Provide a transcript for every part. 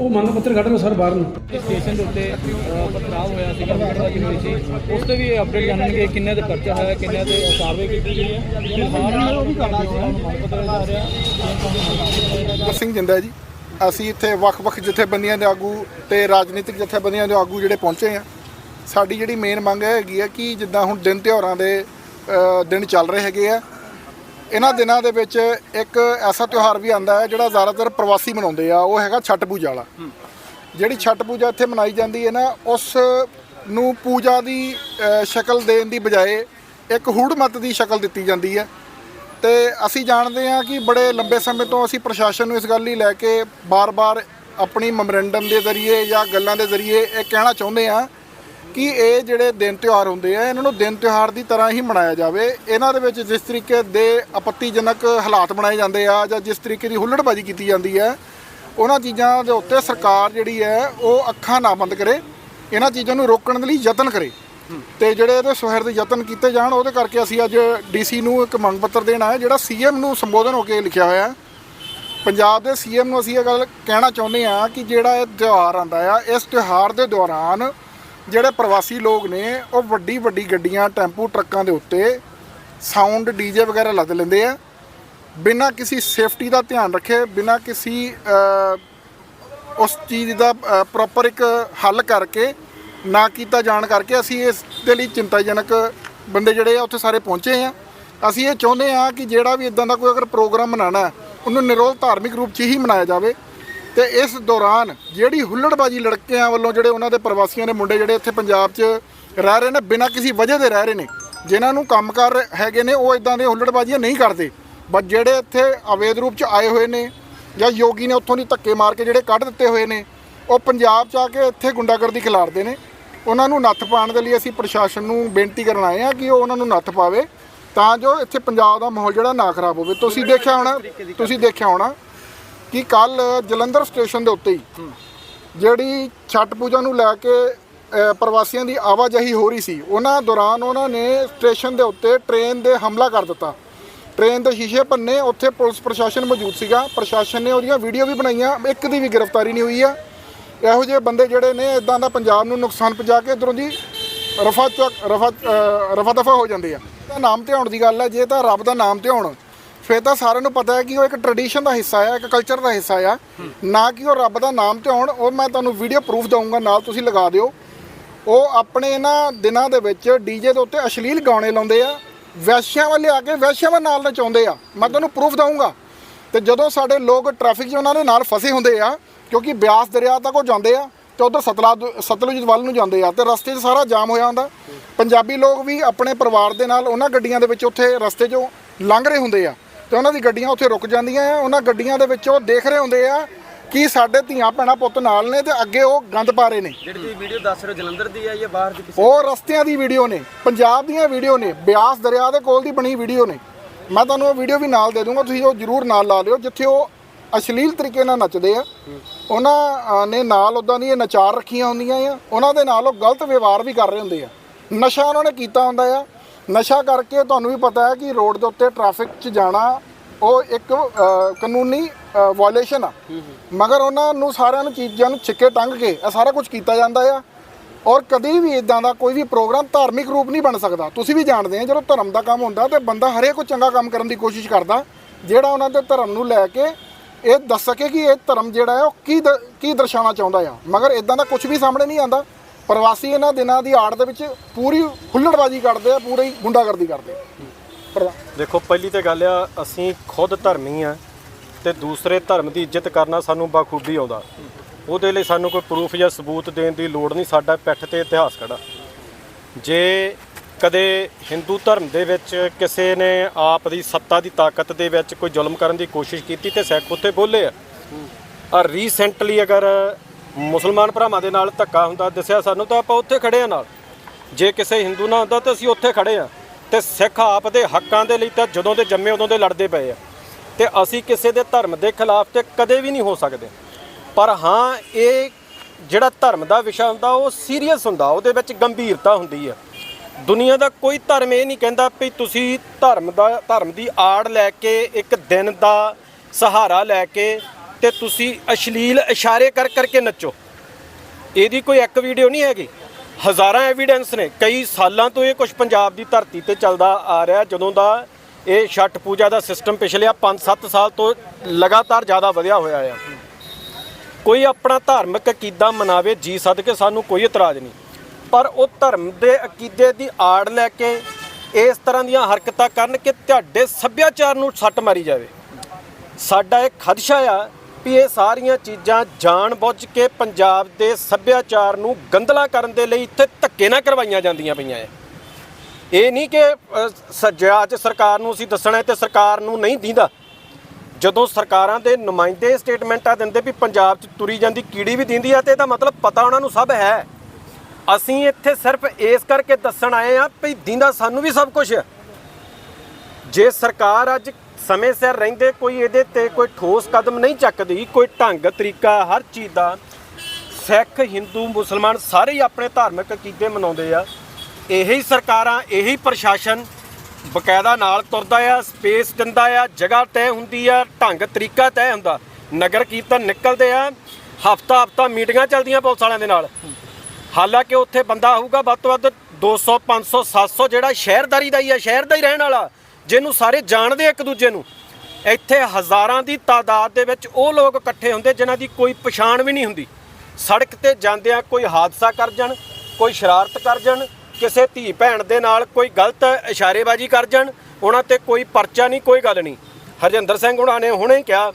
ਉਹ ਮੰਗ ਪੱਤਰ ਕੱਢ ਲਓ ਸਰ ਬਾਹਰ ਨੂੰ। ਸਟੇਸ਼ਨ ਦੇ ਉੱਤੇ ਪਥਰਾਵ ਹੋਇਆ ਸੀਗਾ ਵਿਕਟਵਾਜੀ ਹੋਈ ਸੀ? ਉਸ ਤੇ ਵੀ ਅਪਡੇਟ ਜਾਣਨਗੇ ਕਿੰਨੇ ਦੇ ਪਰਚਾ ਹੋਇਆ ਕਿੰਨੇ ਦੇ ਕਾਰਵਾਈ ਕੀਤੀ ਗਈ ਹੈ। ਫਿਲਹਾਲ ਉਹ ਵੀ ਕਰਨਾ ਸੀ ਮੰਗ ਪੱਤਰ ਜਾ ਰਿਹਾ ਸਿੰਘ ਜਿੰਦਾ ਜੀ। ਅਸੀਂ ਇੱਥੇ ਵੱਖ-ਵੱਖ ਜਥੇਬੰਦੀਆਂ ਦੇ ਆਗੂ ਤੇ ਰਾਜਨੀਤਿਕ ਜਥੇਬੰਦੀਆਂ ਦੇ ਆਗੂ ਜਿਹੜੇ ਪਹੁੰਚੇ ਆ ਸਾਡੀ ਜਿਹੜੀ ਮੇਨ ਮੰਗ ਇਹ ਹੈਗੀ ਆ ਕਿ ਜਿੱਦਾਂ ਹੁਣ ਦਿਨ ਤਿਉਹਾਰਾਂ ਦੇ ਦਿਨ ਚੱਲ ਰਹੇ ਹੈਗੇ ਆ ਇਹਨਾਂ ਦਿਨਾਂ ਦੇ ਵਿੱਚ ਇੱਕ ਐਸਾ ਤਿਉਹਾਰ ਵੀ ਆਂਦਾ ਹੈ ਜਿਹੜਾ ਜ਼ਿਆਦਾਤਰ ਪ੍ਰਵਾਸੀ ਮਨਾਉਂਦੇ ਆ ਉਹ ਹੈਗਾ ਛਠ ਪੂਜਾ ਵਾਲਾ। ਜਿਹੜੀ ਛਠ ਪੂਜਾ ਇੱਥੇ ਮਨਾਈ ਜਾਂਦੀ ਹੈ ਨਾ ਉਸ ਨੂੰ ਪੂਜਾ ਦੀ ਸ਼ਕਲ ਦੇਣ ਦੀ ਬਜਾਏ ਇੱਕ ਹੂੜਮਤ ਦੀ ਸ਼ਕਲ ਦਿੱਤੀ ਜਾਂਦੀ ਹੈ। ਤੇ ਅਸੀਂ ਜਾਣਦੇ ਹਾਂ ਕਿ ਬੜੇ ਲੰਬੇ ਸਮੇਂ ਤੋਂ ਅਸੀਂ ਪ੍ਰਸ਼ਾਸਨ ਨੂੰ ਇਸ ਗੱਲ ਲਈ ਲੈ ਕੇ ਬਾਰ-ਬਾਰ ਆਪਣੀ ਮੈਮੋਰੈਂਡਮ ਦੇ ਜ਼ਰੀਏ ਜਾਂ ਗੱਲਾਂ ਦੇ ਜ਼ਰੀਏ ਇਹ ਕਹਿਣਾ ਚਾਹੁੰਦੇ ਹਾਂ ਕਿ ਇਹ ਜਿਹੜੇ ਦਿਨ ਤਿਉਹਾਰ ਹੁੰਦੇ ਆ, ਇਹਨਾਂ ਨੂੰ ਦਿਨ ਤਿਉਹਾਰ ਦੀ ਤਰ੍ਹਾਂ ਹੀ ਮਨਾਇਆ ਜਾਵੇ। ਇਹਨਾਂ ਦੇ ਵਿੱਚ ਜਿਸ ਤਰੀਕੇ ਦੇ ਆਪੱਤੀਜਨਕ ਹਾਲਾਤ ਬਣਾਏ ਜਾਂਦੇ ਆ ਜਾਂ ਜਿਸ ਤਰੀਕੇ ਦੀ ਹੁੱਲੜਬਾਜ਼ੀ ਕੀਤੀ ਜਾਂਦੀ ਹੈ, ਉਹਨਾਂ ਚੀਜ਼ਾਂ ਦੇ ਉੱਤੇ ਸਰਕਾਰ ਜਿਹੜੀ ਹੈ, ਉਹ ਅੱਖਾਂ ਨਾ ਬੰਦ ਕਰੇ। ਇਹਨਾਂ ਚੀਜ਼ਾਂ ਨੂੰ ਰੋਕਣ ਦੇ ਲਈ ਯਤਨ ਕਰੇ। ਤੇ ਜਿਹੜੇ ਇਹਦੇ ਸੁਹਿਰਦ ਯਤਨ ਕੀਤੇ ਜਾਣ, ਉਹਦੇ ਕਰਕੇ ਅਸੀਂ ਅੱਜ ਡੀਸੀ ਨੂੰ ਇੱਕ ਮੰਗ ਪੱਤਰ ਦੇਣਾ ਹੈ, ਜਿਹੜਾ ਸੀਐਮ ਨੂੰ ਸੰਬੋਧਨ ਹੋ ਕੇ ਲਿਖਿਆ ਹੋਇਆ ਹੈ। ਪੰਜਾਬ ਦੇ ਸੀਐਮ ਨੂੰ ਅਸੀਂ ਇਹ ਗੱਲ ਕਹਿਣਾ ਚਾਹੁੰਦੇ ਹਾਂ ਕਿ ਜਿਹੜਾ ਇਹ ਤਿਉਹਾਰ ਆਂਦਾ ਆ, ਇਸ ਤਿਉਹਾਰ ਦੇ ਦੌਰਾਨ ਜਿਹੜੇ ਪ੍ਰਵਾਸੀ ਲੋਕ ਨੇ, ਉਹ ਵੱਡੀ ਵੱਡੀ ਗੱਡੀਆਂ, ਟੈਂਪੂ ਟਰੱਕਾਂ ਦੇ ਉੱਤੇ ਸਾਊਂਡ ਡੀਜੇ ਵਗੈਰਾ ਲੱਦ ਲੈਂਦੇ ਆ। ਬਿਨਾਂ ਕਿਸੇ ਸੇਫਟੀ ਦਾ ਧਿਆਨ ਰੱਖੇ, ਬਿਨਾਂ ਕਿਸੇ ਉਸ ਚੀਜ਼ ਦਾ ਪ੍ਰੋਪਰ ਇੱਕ ਹੱਲ ਕਰਕੇ, ਨਾ ਕੀਤਾ ਜਾਣ ਕਰਕੇ ਅਸੀਂ ਇਸ ਦੇ ਲਈ ਚਿੰਤਾਜਨਕ ਬੰਦੇ ਜਿਹੜੇ ਆ, ਉੱਥੇ ਸਾਰੇ ਪਹੁੰਚੇ ਆ। ਅਸੀਂ ਇਹ ਚਾਹੁੰਦੇ ਆ ਕਿ ਜਿਹੜਾ ਵੀ ਇਦਾਂ ਦਾ ਕੋਈ ਅਗਰ ਪ੍ਰੋਗਰਾਮ ਮਨਾਣਾ ਉਹਨੂੰ ਨਿਰੋਲ ਧਾਰਮਿਕ ਰੂਪ 'ਚ ਹੀ ਮਨਾਇਆ ਜਾਵੇ। ਤੇ ਇਸ ਦੌਰਾਨ ਜਿਹੜੀ ਹੁੱਲੜਬਾਜੀ ਲੜਕਿਆਂ ਵੱਲੋਂ ਜਿਹੜੇ ਉਹਨਾਂ ਦੇ ਪ੍ਰਵਾਸੀਆਂ ਦੇ ਮੁੰਡੇ ਜਿਹੜੇ ਇੱਥੇ ਪੰਜਾਬ 'ਚ ਰਹਿ ਰਹੇ ਨੇ, ਬਿਨਾਂ ਕਿਸੇ ਵਜ੍ਹਾ ਦੇ ਰਹਿ ਰਹੇ ਨੇ, ਜਿਨ੍ਹਾਂ ਨੂੰ ਕੰਮਕਾਰ ਹੈਗੇ ਨੇ, ਉਹ ਇਦਾਂ ਦੇ ਹੁੱਲੜਬਾਜ਼ੀਆਂ ਨਹੀਂ ਕਰਦੇ। ਬਟ ਜਿਹੜੇ ਇੱਥੇ ਅਵੈਧ ਰੂਪ 'ਚ ਆਏ ਹੋਏ ਨੇ ਜਾਂ ਯੋਗੀ ਨੇ ਉੱਥੋਂ ਦੀ ਧੱਕੇ ਮਾਰ ਕੇ ਜਿਹੜੇ ਕੱਢ ਦਿੱਤੇ ਹੋਏ ਨੇ, ਉਹ ਪੰਜਾਬ 'ਚ ਆ ਕੇ ਇੱਥੇ ਗੁੰਡਾਗਰਦੀ ਖਿਲਾਰਦੇ ਨੇ। ਉਹਨਾਂ ਨੂੰ ਨੱਥ ਪਾਉਣ ਦੇ ਲਈ ਅਸੀਂ ਪ੍ਰਸ਼ਾਸਨ ਨੂੰ ਬੇਨਤੀ ਕਰਨ ਆਏ ਆ ਕਿ ਉਹ ਉਹਨਾਂ ਨੂੰ ਨੱਥ ਪਾਵੇ, ਤਾਂ ਜੋ ਇੱਥੇ ਪੰਜਾਬ ਦਾ ਮਾਹੌਲ ਜਿਹੜਾ ਨਾ ਖਰਾਬ ਹੋਵੇ। ਤੁਸੀਂ ਦੇਖਿਆ ਹੋਣਾ, ਤੁਸੀਂ ਦੇਖਿਆ ਹੋਣਾ ਕਿ ਕੱਲ ਜਲੰਧਰ ਸਟੇਸ਼ਨ ਦੇ ਉੱਤੇ ਹੀ ਜਿਹੜੀ ਛਠ ਪੂਜਾ ਨੂੰ ਲੈ ਕੇ ਪ੍ਰਵਾਸੀਆਂ ਦੀ ਆਵਾਜਾਈ ਹੋ ਰਹੀ ਸੀ ਉਹਨਾਂ ਦੌਰਾਨ ਉਹਨਾਂ ਨੇ ਸਟੇਸ਼ਨ ਦੇ ਉੱਤੇ ਟ੍ਰੇਨ ਦੇ ਹਮਲਾ ਕਰ ਦਿੱਤਾ। ਟ੍ਰੇਨ ਦੇ ਸ਼ੀਸ਼ੇ ਭੰਨੇ ਉੱਥੇ ਪੁਲਿਸ ਪ੍ਰਸ਼ਾਸਨ ਮੌਜੂਦ ਸੀਗਾ। ਪ੍ਰਸ਼ਾਸਨ ਨੇ ਉਹਦੀਆਂ ਵੀਡੀਓ ਵੀ ਬਣਾਈਆਂ ਇੱਕ ਦੀ ਵੀ ਗ੍ਰਿਫਤਾਰੀ ਨਹੀਂ ਹੋਈ ਆ। ਇਹੋ ਜਿਹੇ ਬੰਦੇ ਜਿਹੜੇ ਨੇ ਇਦਾਂ ਦਾ ਪੰਜਾਬ ਨੂੰ ਨੁਕਸਾਨ ਪਹੁੰਚਾ ਕੇ ਇਧਰੋਂ ਦੀ ਰਫਾ ਚੱਕ ਰਫਾ ਰਫਾ ਦਫਾ ਹੋ ਜਾਂਦੇ ਆ। ਤਾਂ ਨਾਮ ਧਿਆਉਣ ਦੀ ਗੱਲ ਹੈ ਜੇ ਤਾਂ ਰੱਬ ਦਾ ਨਾਮ ਧਿਆਉਣ ਫਿਰ ਤਾਂ ਸਾਰਿਆਂ ਨੂੰ ਪਤਾ ਹੈ ਕਿ ਉਹ ਇੱਕ ਟ੍ਰੈਡੀਸ਼ਨ ਦਾ ਹਿੱਸਾ ਆ, ਇੱਕ ਕਲਚਰ ਦਾ ਹਿੱਸਾ ਆ। ਨਾ ਕਿ ਉਹ ਰੱਬ ਦਾ ਨਾਮ 'ਤੇ ਆਉਣ ਉਹ ਮੈਂ ਤੁਹਾਨੂੰ ਵੀਡੀਓ ਪ੍ਰੂਫ ਦਊਂਗਾ, ਨਾਲ ਤੁਸੀਂ ਲਗਾ ਦਿਓ। ਉਹ ਆਪਣੇ ਇਹਨਾਂ ਦਿਨਾਂ ਦੇ ਵਿੱਚ ਡੀਜੇ ਦੇ ਉੱਤੇ ਅਸ਼ਲੀਲ ਗਾਣੇ ਲਾਉਂਦੇ ਆ, ਵੈਸ਼ਿਆਂ ਵਾਲੇ ਆ ਕੇ ਵੈਸ਼ਿਆਂ ਦੇ ਨਾਲ ਨਚਾਉਂਦੇ ਆ। ਮੈਂ ਤੁਹਾਨੂੰ ਪ੍ਰੂਫ ਦਊਂਗਾ। ਤੇ ਜਦੋਂ ਸਾਡੇ ਲੋਕ ਟ੍ਰੈਫਿਕ 'ਚ ਉਹਨਾਂ ਦੇ ਨਾਲ ਫਸੇ ਹੁੰਦੇ ਆ, ਕਿਉਂਕਿ ਬਿਆਸ ਦਰਿਆ ਤੱਕ ਉਹ ਜਾਂਦੇ ਆ, ਤੇ ਉਧਰ ਸਤਲੁਜ ਸਤਲੁਜ ਵੱਲ ਨੂੰ ਜਾਂਦੇ ਆ, ਤੇ ਰਸਤੇ 'ਚ ਸਾਰਾ ਜਾਮ ਹੋਇਆ ਹੁੰਦਾ। ਪੰਜਾਬੀ ਲੋਕ ਵੀ ਆਪਣੇ ਪਰਿਵਾਰ ਦੇ ਨਾਲ ਉਹਨਾਂ ਗੱਡੀਆਂ ਦੇ ਵਿੱਚ ਉੱਥੇ ਰਸਤੇ 'ਚੋਂ ਲੰਘ ਰਹੇ ਹੁੰਦੇ ਆ। ਤੇ ਉਹਨਾਂ ਦੀ ਗੱਡੀਆਂ ਉੱਥੇ ਰੁਕ ਜਾਂਦੀਆਂ ਆ ਉਹਨਾਂ ਗੱਡੀਆਂ ਦੇ ਵਿੱਚ ਉਹ ਦੇਖ ਰਹੇ ਹੁੰਦੇ ਆ ਕਿ ਸਾਡੇ ਧੀਆਂ ਭੈਣਾਂ ਪੁੱਤ ਨਾਲ ਨੇ ਤੇ ਅੱਗੇ ਉਹ ਗੰਦ ਪਾ ਰਹੇ ਨੇ। ਜਿਹੜੀ ਤੁਸੀਂ ਵੀਡੀਓ ਦੱਸ ਰਹੇ ਹੋ ਜਲੰਧਰ ਦੀ ਹੈ ਜਾਂ ਬਾਹਰ ਦੀ ਕਿਸੇ ਉਹ ਰਸਤਿਆਂ ਦੀ ਵੀਡੀਓ ਨੇ ਪੰਜਾਬ ਦੀਆਂ ਵੀਡੀਓ ਨੇ ਬਿਆਸ ਦਰਿਆ ਦੇ ਕੋਲ ਦੀ ਬਣੀ ਵੀਡੀਓ ਨੇ। ਮੈਂ ਤੁਹਾਨੂੰ ਉਹ ਵੀਡੀਓ ਵੀ ਨਾਲ ਦੇ ਦੂੰਗਾ ਤੁਸੀਂ ਉਹ ਜਰੂਰ ਨਾਲ ਲਾ ਲਿਓ ਜਿੱਥੇ ਉਹ ਅਸ਼ਲੀਲ ਤਰੀਕੇ ਨਾਲ ਨੱਚਦੇ ਆ। ਉਹਨਾਂ ਨੇ ਨਾਲ ਉਦਾਂ ਦੀਆਂ ਨਚਾਰ ਰੱਖੀਆਂ ਹੁੰਦੀਆਂ ਆ ਉਹਨਾਂ ਦੇ ਨਾਲ ਉਹ ਗਲਤ ਵਿਵਹਾਰ ਵੀ ਕਰ ਰਹੇ ਹੁੰਦੇ ਆ। ਨਸ਼ਾ ਉਹਨਾਂ ਨੇ ਕੀਤਾ ਹੁੰਦਾ ਆ ਨਸ਼ਾ ਕਰਕੇ ਤੁਹਾਨੂੰ ਵੀ ਪਤਾ ਹੈ ਕਿ ਰੋਡ ਦੇ ਉੱਤੇ ਟ੍ਰੈਫਿਕ 'ਚ ਜਾਣਾ ਉਹ ਇੱਕ ਅ, ਕਾਨੂੰਨੀ ਵਾਇਲੇਸ਼ਨ ਆ। ਮਗਰ ਉਹਨਾਂ ਨੂੰ ਸਾਰਿਆਂ ਨੂੰ ਚੀਜ਼ਾਂ ਨੂੰ ਛਿੱਕੇ ਟੰਗ ਕੇ ਇਹ ਸਾਰਾ ਕੁਝ ਕੀਤਾ ਜਾਂਦਾ ਆ। ਔਰ ਕਦੀ ਵੀ ਇਦਾਂ ਦਾ ਕੋਈ ਵੀ ਪ੍ਰੋਗਰਾਮ ਧਾਰਮਿਕ ਰੂਪ ਨਹੀਂ ਬਣ ਸਕਦਾ। ਤੁਸੀਂ ਵੀ ਜਾਣਦੇ ਆ ਜਦੋਂ ਧਰਮ ਦਾ ਕੰਮ ਹੁੰਦਾ ਤੇ ਬੰਦਾ ਹਰੇਕ ਕੋਈ ਚੰਗਾ ਕੰਮ ਕਰਨ ਦੀ ਕੋਸ਼ਿਸ਼ ਕਰਦਾ ਜਿਹੜਾ ਉਹਨਾਂ ਦੇ ਧਰਮ ਨੂੰ ਲੈ ਕੇ ਇਹ ਦੱਸ ਸਕੇ ਕਿ ਇਹ ਧਰਮ ਜਿਹੜਾ ਹੈ ਉਹ ਕੀ ਦ- ਕੀ ਦਰਸਾਉਣਾ ਚਾਹੁੰਦਾ ਆ। ਮਗਰ ਇਦਾਂ ਦਾ ਕੁਝ ਵੀ ਸਾਹਮਣੇ ਨਹੀਂ ਆਂਦਾ ਪ੍ਰਵਾਸੀ ਇਹਨਾਂ ਦਿਨਾਂ ਦੀ ਆੜ ਦੇ ਵਿੱਚ ਪੂਰੀ ਹੁੱਲੜਬਾਜ਼ੀ ਕਰਦੇ ਆ, ਪੂਰੀ ਗੁੰਡਾਗਰਦੀ ਕਰਦੇ ਆ। ਦੇਖੋ, ਪਹਿਲੀ ਤੇ ਗੱਲ ਆ, ਅਸੀਂ ਖੁਦ ਧਰਮੀ ਆ ਤੇ ਦੂਸਰੇ ਧਰਮ ਦੀ ਇੱਜ਼ਤ ਕਰਨਾ ਸਾਨੂੰ ਬਾਖੂਬੀ ਆਉਂਦਾ। ਉਹਦੇ ਲਈ ਸਾਨੂੰ ਕੋਈ ਪ੍ਰੂਫ ਜਾਂ ਸਬੂਤ ਦੇਣ ਦੀ ਲੋੜ ਨਹੀਂ, ਸਾਡਾ ਪਿੱਠ ਤੇ ਇਤਿਹਾਸ ਖੜਾ। ਜੇ ਕਦੇ ਹਿੰਦੂ ਧਰਮ ਦੇ ਵਿੱਚ ਕਿਸੇ ਨੇ ਆਪ ਦੀ ਸੱਤਾ ਦੀ ਤਾਕਤ ਦੇ ਵਿੱਚ ਕੋਈ ਜ਼ੁਲਮ ਕਰਨ ਦੀ ਕੋਸ਼ਿਸ਼ ਕੀਤੀ ਤੇ ਸਿੱਖ ਉੱਥੇ ਬੋਲੇ ਆ। ਆ ਰੀਸੈਂਟਲੀ ਅਗਰ ਮੁਸਲਮਾਨ ਭਰਾਵਾਂ ਦੇ ਨਾਲ ਧੱਕਾ ਹੁੰਦਾ, ਦੱਸਿਆ ਸਾਨੂੰ ਤਾਂ ਆਪਾਂ ਉੱਥੇ ਖੜੇ ਆ ਨਾਲ। ਜੇ ਕਿਸੇ ਹਿੰਦੂ ਨਾਲ ਹੁੰਦਾ ਤਾਂ ਅਸੀਂ ਉੱਥੇ ਖੜੇ ਆ। ਤੇ ਸਿੱਖ ਆਪ ਦੇ ਹੱਕਾਂ ਦੇ ਲਈ ਤਾਂ ਜਦੋਂ ਦੇ ਜੰਮੇ ਉਦੋਂ ਦੇ ਲੜਦੇ ਪਏ ਆ। ਤੇ ਅਸੀਂ ਕਿਸੇ ਦੇ ਧਰਮ ਦੇ ਖਿਲਾਫ ਤੇ ਕਦੇ ਵੀ ਨਹੀਂ ਹੋ ਸਕਦੇ। ਪਰ ਹਾਂ, ਇਹ ਜਿਹੜਾ ਧਰਮ ਦਾ ਵਿਸ਼ਾ ਹੁੰਦਾ, ਉਹ ਸੀਰੀਅਸ ਹੁੰਦਾ, ਉਹਦੇ ਵਿੱਚ ਗੰਭੀਰਤਾ ਹੁੰਦੀ ਆ। ਦੁਨੀਆ ਦਾ ਕੋਈ ਧਰਮ ਇਹ ਨਹੀਂ ਕਹਿੰਦਾ ਵੀ ਤੁਸੀਂ ਧਰਮ ਦਾ, ਧਰਮ ਦੀ ਆੜ ਲੈ ਕੇ, ਇੱਕ ਦਿਨ ਦਾ ਸਹਾਰਾ ਲੈ ਕੇ ਤੇ ਤੁਸੀਂ ਅਸ਼ਲੀਲ ਇਸ਼ਾਰੇ ਕਰ ਕਰਕੇ ਨੱਚੋ। ਇਹਦੀ ਕੋਈ ਇੱਕ ਵੀਡੀਓ ਨਹੀਂ ਹੈਗੀ। ਹਜ਼ਾਰਾਂ ਐਵੀਡੈਂਸ ਨੇ। ਕਈ ਸਾਲਾਂ ਤੋਂ ਇਹ ਕੁਝ ਪੰਜਾਬ ਦੀ ਧਰਤੀ ਤੇ ਚੱਲਦਾ ਆ ਰਿਹਾ। ਜਦੋਂ ਦਾ ਇਹ ਛਠ ਪੂਜਾ ਦਾ ਸਿਸਟਮ ਪਿਛਲੇ 5-7 ਸਾਲ ਤੋਂ ਲਗਾਤਾਰ ਜ਼ਿਆਦਾ ਵਧਿਆ ਹੋਇਆ ਆ। ਕੋਈ ਆਪਣਾ ਧਾਰਮਿਕ ਅਕੀਦਾ ਮਨਾਵੇ, ਜੀ ਸਦਕੇ ਸਾਨੂੰ ਕੋਈ ਇਤਰਾਜ਼ ਨਹੀਂ। ਪਰ ਉਹ ਧਰਮ ਦੇ ਅਕੀਦੇ ਦੀ ਆੜ ਲੈ ਕੇ ਇਸ ਤਰ੍ਹਾਂ ਦੀਆਂ ਹਰਕਤਾਂ ਕਰਨ ਕਿ ਤੁਹਾਡੇ ਸੱਭਿਆਚਾਰ ਨੂੰ ਸੱਟ ਮਾਰੀ ਜਾਵੇ। ਸਾਡਾ ਇਹ ਖਦਸ਼ਾ ਆ ਵੀ ਇਹ ਸਾਰੀਆਂ ਚੀਜ਼ਾਂ ਜਾਣ ਬੁੱਝ ਕੇ ਪੰਜਾਬ ਦੇ ਸੱਭਿਆਚਾਰ ਨੂੰ ਗੰਦਲਾ ਕਰਨ ਦੇ ਲਈ ਇੱਥੇ ਧੱਕੇ ਨਾਲ ਕਰਵਾਈਆਂ ਜਾਂਦੀਆਂ ਪਈਆਂ ਐ। ਇਹ ਨਹੀਂ ਕਿ ਅ, ਅੱਜ ਸਰਕਾਰ ਨੂੰ ਅਸੀਂ ਦੱਸਣਾ ਹੈ ਤੇ ਸਰਕਾਰ ਨੂੰ ਨਹੀਂ ਦਿੰਦਾ। ਜਦੋਂ ਸਰਕਾਰਾਂ ਦੇ ਨੁਮਾਇੰਦੇ ਸਟੇਟਮੈਂਟਾਂ ਦਿੰਦੇ ਵੀ ਪੰਜਾਬ 'ਚ ਤੁਰੀ ਜਾਂਦੀ ਕੀੜੀ ਵੀ ਦਿੰਦੀ ਆ ਤੇ ਇਹਦਾ ਮਤਲਬ ਪਤਾ ਉਹਨਾਂ ਨੂੰ ਸਭ ਹੈ। ਅਸੀਂ ਇੱਥੇ ਸਿਰਫ ਇਸ ਕਰਕੇ ਦੱਸਣ ਆਏ ਆ ਵੀ ਦਿੰਦਾ ਸਾਨੂੰ ਵੀ ਸਭ ਕੁਝ ਜੇ ਸਰਕਾਰ ਅੱਜ ਸਮੇਂ ਸਿਰ ਰਹਿੰਦੇ, ਕੋਈ ਇਹਦੇ ਤੇ ਕੋਈ ਠੋਸ ਕਦਮ ਨਹੀਂ ਚੱਕਦੀ, ਕੋਈ ਢੰਗ, ਤਰੀਕਾ, ਹਰ ਚੀਜ਼ ਦਾ। ਸਿੱਖ, ਹਿੰਦੂ, ਮੁਸਲਮਾਨ ਸਾਰੇ ਹੀ ਆਪਣੇ ਧਾਰਮਿਕ ਅਕੀਦੇ ਮਨਾਉਂਦੇ ਆ। ਇਹੀ ਸਰਕਾਰਾਂ, ਇਹੀ ਪ੍ਰਸ਼ਾਸਨ ਬਕਾਇਦਾ ਨਾਲ ਤੁਰਦਾ ਆ, ਸਪੇਸ ਦਿੰਦਾ ਆ, ਜਗ੍ਹਾ ਤੈਅ ਹੁੰਦੀ ਆ, ਢੰਗ, ਤਰੀਕਾ ਤੈਅ ਹੁੰਦਾ। ਨਗਰ ਕੀਰਤਨ ਨਿਕਲਦੇ ਆ, ਹਫਤਾ ਹਫਤਾ ਮੀਟਿੰਗਾਂ ਚੱਲਦੀਆਂ ਪੁਲਿਸ ਵਾਲਿਆਂ ਦੇ ਨਾਲ। ਹਾਲਾਂਕਿ ਉੱਥੇ ਬੰਦਾ ਆਊਗਾ ਵੱਧ ਤੋਂ ਵੱਧ 200 500 700 ਜਿਹੜਾ ਸ਼ਹਿਰਦਾਰੀ ਦਾ ਹੀ ਆ, ਸ਼ਹਿਰ ਦਾ ਹੀ ਰਹਿਣ ਵਾਲਾ। ਜਿਹਨੂੰ ਸਾਰੇ ਜਾਣਦੇ ਇੱਕ ਦੂਜੇ ਨੂੰ, ਇੱਥੇ ਹਜ਼ਾਰਾਂ ਦੀ ਤਾਦਾਦ ਦੇ ਵਿੱਚ ਉਹ ਲੋਕ ਇਕੱਠੇ ਹੁੰਦੇ ਜਿਨ੍ਹਾਂ ਦੀ ਕੋਈ ਪਛਾਣ ਵੀ ਨਹੀਂ ਹੁੰਦੀ। ਸੜਕ ਤੇ ਜਾਂਦਿਆਂ ਕੋਈ ਹਾਦਸਾ ਕਰ ਜਾਣ, ਕੋਈ ਸ਼ਰਾਰਤ ਕਰ ਜਾਣ, ਕਿਸੇ ਧੀ ਭੈਣ ਦੇ ਨਾਲ ਕੋਈ ਗਲਤ ਇਸ਼ਾਰੇਬਾਜ਼ੀ ਕਰ ਜਾਣ, ਉਹਨਾਂ ਤੇ ਕੋਈ ਪਰਚਾ ਨਹੀਂ, ਕੋਈ ਗੱਲ ਨਹੀਂ। ਹਰਜਿੰਦਰ ਸਿੰਘ ਉਹਨਾਂ ਨੇ ਹੁਣੇ ਹੀ ਕਿਹਾ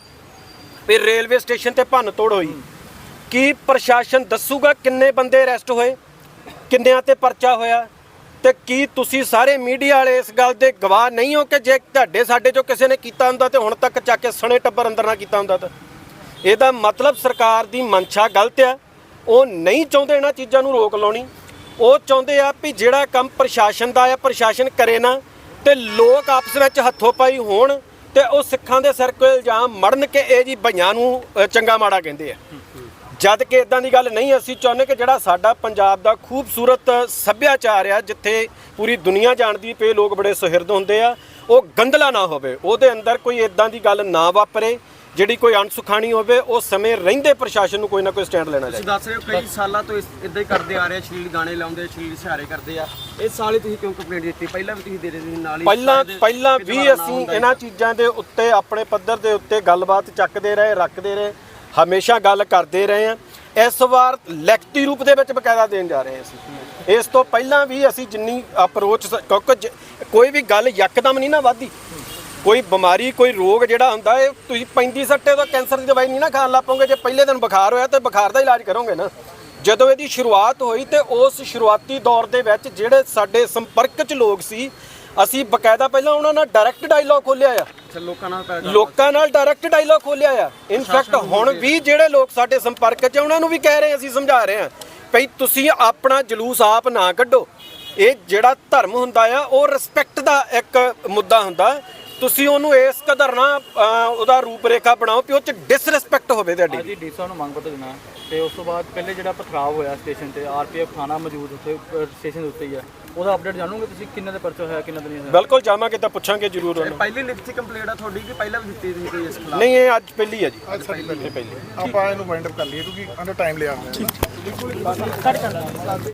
ਵੀ ਰੇਲਵੇ ਸਟੇਸ਼ਨ ਤੇ ਭੰਨ ਤੋੜ ਹੋਈ। ਕੀ ਪ੍ਰਸ਼ਾਸਨ ਦੱਸੂਗਾ ਕਿੰਨੇ ਬੰਦੇ ਅਰੈਸਟ ਹੋਏ, ਕਿੰਨਿਆਂ ਤੇ ਪਰਚਾ ਹੋਇਆ? ਤੇ ਕੀ ਤੁਸੀਂ ਸਾਰੇ ਮੀਡੀਆ ਵਾਲੇ ਇਸ ਗੱਲ ਦੇ ਗਵਾਹ ਨਹੀਂ ਹੋ ਕਿ ਜੇ ਤੁਹਾਡੇ ਸਾਡੇ ਚੋਂ ਕਿਸੇ ਨੇ ਕੀਤਾ ਹੁੰਦਾ ਤੇ ਹੁਣ ਤੱਕ ਚੱਕ ਕੇ ਸਣੇ ਟੱਬਰ ਅੰਦਰ ਨਾ ਕੀਤਾ ਹੁੰਦਾ ਤਾਂ? ਇਹਦਾ ਮਤਲਬ ਸਰਕਾਰ ਦੀ ਮਨਸ਼ਾ ਗਲਤ ਆ ਉਹ ਨਹੀਂ ਚਾਹੁੰਦੇ ਇਹਨਾਂ ਚੀਜ਼ਾਂ ਨੂੰ ਰੋਕ ਲਾਉਣੀ। ਉਹ ਚਾਹੁੰਦੇ ਆ ਵੀ ਜਿਹੜਾ ਕੰਮ ਪ੍ਰਸ਼ਾਸਨ ਦਾ ਆ, ਪ੍ਰਸ਼ਾਸਨ ਕਰੇ ਨਾ ਤੇ ਲੋਕ ਆਪਸ ਵਿੱਚ ਹੱਥੋਂ ਪਾਈ ਹੋਣ ਤੇ ਉਹ ਸਿੱਖਾਂ ਦੇ ਸਿਰ ਕੋਈ ਇਲਜ਼ਾਮ ਮੜਨ ਕਿ ਇਹ ਜੀ ਭਈਆਂ ਨੂੰ ਚੰਗਾ ਮਾੜਾ ਕਹਿੰਦੇ ਆ। ਜਦ ਕਿ ਇਦਾਂ ਦੀ ਗੱਲ ਨਹੀਂ ਅਸੀਂ ਚਾਹੁੰਦੇ ਕਿ ਜਿਹੜਾ ਸਾਡਾ ਪੰਜਾਬ ਦਾ ਖੂਬਸੂਰਤ ਸੱਭਿਆਚਾਰ ਆ ਜਿੱਥੇ ਪੂਰੀ ਦੁਨੀਆ ਜਾਣਦੀ ਪਈ ਲੋਕ ਬੜੇ ਸੁਹਿਰਦ ਹੁੰਦੇ ਆ ਉਹ ਗੰਦਲਾ ਨਾ ਹੋਵੇ। ਉਹਦੇ ਅੰਦਰ ਕੋਈ ਇਦਾਂ ਦੀ ਗੱਲ ਨਾ ਵਾਪਰੇ ਜਿਹੜੀ ਕੋਈ ਅਣਸੁਖਾਣੀ ਹੋਵੇ ਉਸ ਸਮੇਂ ਰਹਿੰਦੇ ਪ੍ਰਸ਼ਾਸਨ ਨੂੰ ਕੋਈ ਨਾ ਕੋਈ ਸਟੈਂਡ ਲੈਣਾ ਤੁਸੀਂ ਚਾਹੀਦਾ। ਦੱਸ ਰਹੇ ਹੋ ਕਈ ਸਾਲਾਂ ਤੋਂ ਇਦਾਂ ਹੀ ਕਰਦੇ ਆ ਰਹੇ ਆ ਸ਼ਲੀਲ ਗਾਣੇ ਲਾਉਂਦੇ ਸ਼ਲੀਲ ਸਹਾਰੇ ਕਰਦੇ ਆ। ਇਸ ਸਾਲ ਹੀ ਤੁਸੀਂ ਕਿਉਂ ਕੰਪਲੇਂਟ ਦਿੱਤੀ? ਪਹਿਲਾਂ ਵੀ ਤੁਸੀਂ ਦੇ ਰਹੇ ਸੀ ਨਾਲ ਹੀ ਪਹਿਲਾਂ ਸ਼ਾਇਦ ਪਹਿਲਾਂ ਵੀ ਨਾ ਅਸੀਂ ਹੁੰਦਾ ਇਹਨਾਂ ਚੀਜ਼ਾਂ ਦੇ ਉੱਤੇ ਆਪਣੇ ਪੱਧਰ ਦੇ ਉੱਤੇ ਗੱਲਬਾਤ ਚੱਕਦੇ ਰਹੇ ਰੱਖਦੇ ਰਹੇ। ਹਮੇਸ਼ਾ ਗੱਲ ਕਰਦੇ ਰਹੇ ਹਾਂ। ਇਸ ਵਾਰ ਲਿਖਤੀ ਰੂਪ ਦੇ ਵਿੱਚ ਬਕਾਇਦਾ ਦੇਣ ਜਾ ਰਹੇ ਹਾਂ ਅਸੀਂ। ਇਸ ਤੋਂ ਪਹਿਲਾਂ ਵੀ ਅਸੀਂ ਜਿੰਨੀ ਅਪਰੋਚ ਕਿਉਂਕਿ ਜ- ਕੋਈ ਵੀ ਗੱਲ ਯਕਦਮ ਨਹੀਂ ਨਾ ਵਾਧੀ ਕੋਈ ਬਿਮਾਰੀ, ਕੋਈ ਰੋਗ ਜਿਹੜਾ ਹੁੰਦਾ ਇਹ ਤੁਸੀਂ 35 ਸੱਟੇ ਤੋਂ ਕੈਂਸਰ ਦੀ ਦਵਾਈ ਨਹੀਂ ਨਾ ਖਾਣ ਲੱਪੋਗੇ ਜੇ ਪਹਿਲੇ ਦਿਨ ਬੁਖਾਰ ਹੋਇਆ ਤੇ ਬੁਖਾਰ ਦਾ ਇਲਾਜ ਕਰੋਗੇ ਨਾ। ਜਦੋਂ ਇਹਦੀ ਸ਼ੁਰੂਆਤ ਹੋਈ ਤੇ ਉਸ ਸ਼ੁਰੂਆਤੀ ਦੌਰ ਦੇ ਵਿੱਚ ਜਿਹੜੇ ਸਾਡੇ ਸੰਪਰਕ 'ਚ ਲੋਕ ਸੀ, ਅਸੀਂ ਬਕਾਇਦਾ ਪਹਿਲਾਂ ਉਹਨਾਂ ਨਾਲ ਡਾਇਰੈਕਟ ਡਾਇਲੌਗ ਖੋਲਿਆ ਆ। ਅੱਛਾ ਲੋਕਾਂ ਨਾਲ ਪੈ ਲੋਕਾਂ ਨਾਲ ਡਾਇਰੈਕਟ ਡਾਇਲੌਗ ਖੋਲਿਆ ਆ। ਇਨਫੈਕਟ ਹੁਣ ਵੀ ਜਿਹੜੇ ਲੋਕ ਸਾਡੇ ਸੰਪਰਕ 'ਚ ਆ, ਉਹਨਾਂ ਨੂੰ ਵੀ ਕਹਿ ਰਹੇ ਅਸੀਂ ਸਮਝਾ ਰਹੇ ਹਾਂ ਭਈ ਤੁਸੀਂ ਆਪਣਾ ਜਲੂਸ ਆਪ ਨਾ ਕੱਢੋ। ਇਹ ਜਿਹੜਾ ਧਰਮ ਹੁੰਦਾ ਆ ਉਹ ਰਿਸਪੈਕਟ ਦਾ ਇੱਕ ਮੁੱਦਾ ਹੁੰਦਾ। ਤੁਸੀਂ ਉਹਨੂੰ ਇਸ ਕਦਰ ਨਾ ਅਹ, ਉਹਦਾ ਰੂਪ ਰੇਖਾ ਬਣਾਓ ਕਿ ਉਹ 'ਚ ਡਿਸਰਿਸਪੈਕਟ ਹੋਵੇ ਤੁਹਾਡੀ। ਅੱਜ ਹੀ ਡੀ ਸਾਹਿਬ ਨੂੰ ਮੰਗ ਪੱਤਰ ਦੇਣਾ। ਹੈ ਤੇ ਉਸ ਤੋਂ ਬਾਅਦ ਪਹਿਲੇ ਜਿਹੜਾ ਪਥਰਾਵ ਹੋਇਆ ਸਟੇਸ਼ਨ ਤੇ ਆਰਪੀਐਫ ਥਾਣਾ ਮੌਜੂਦ ਉੱਥੇ ਸਟੇਸ਼ਨ ਉੱਤੇ ਹੀ ਹੈ ਉਹਦਾ ਅਪਡੇਟ ਜਾਣੋਗੇ ਤੁਸੀਂ ਕਿੰਨੇ ਦੇ ਪਰਚਾ ਹੋਇਆ ਕਿੰਨਾ ਦਾ ਨਹੀਂ ਹੋਇਆ? ਬਿਲਕੁਲ ਜਾਵਾਂਗੇ ਤਾਂ ਪੁੱਛਾਂਗੇ ਜ਼ਰੂਰ ਉਹਨੂੰ। ਪਹਿਲੀ ਲਿਖਤੀ ਕੰਪਲੇਂਟ ਆ ਤੁਹਾਡੀ ਕਿ ਪਹਿਲਾਂ ਵੀ ਦਿੱਤੀ ਤੁਸੀਂ ਕੋਈ ਇਸ ਖਿਲਾਫ? ਨਹੀਂ ਇਹ ਅੱਜ ਪਹਿਲੀ ਹੈ ਜੀ। ਅੱਜ ਸਾਡੀ ਇਹ ਪਹਿਲੀ। ਆਪਾਂ ਇਹਨੂੰ ਵਾਈਂਡ ਅਪ ਕਰ ਲਈਏ ਕਿਉਂਕਿ ਅੰਡਰ ਟਾਈਮ ਲਿਆ ਹੋਇਆ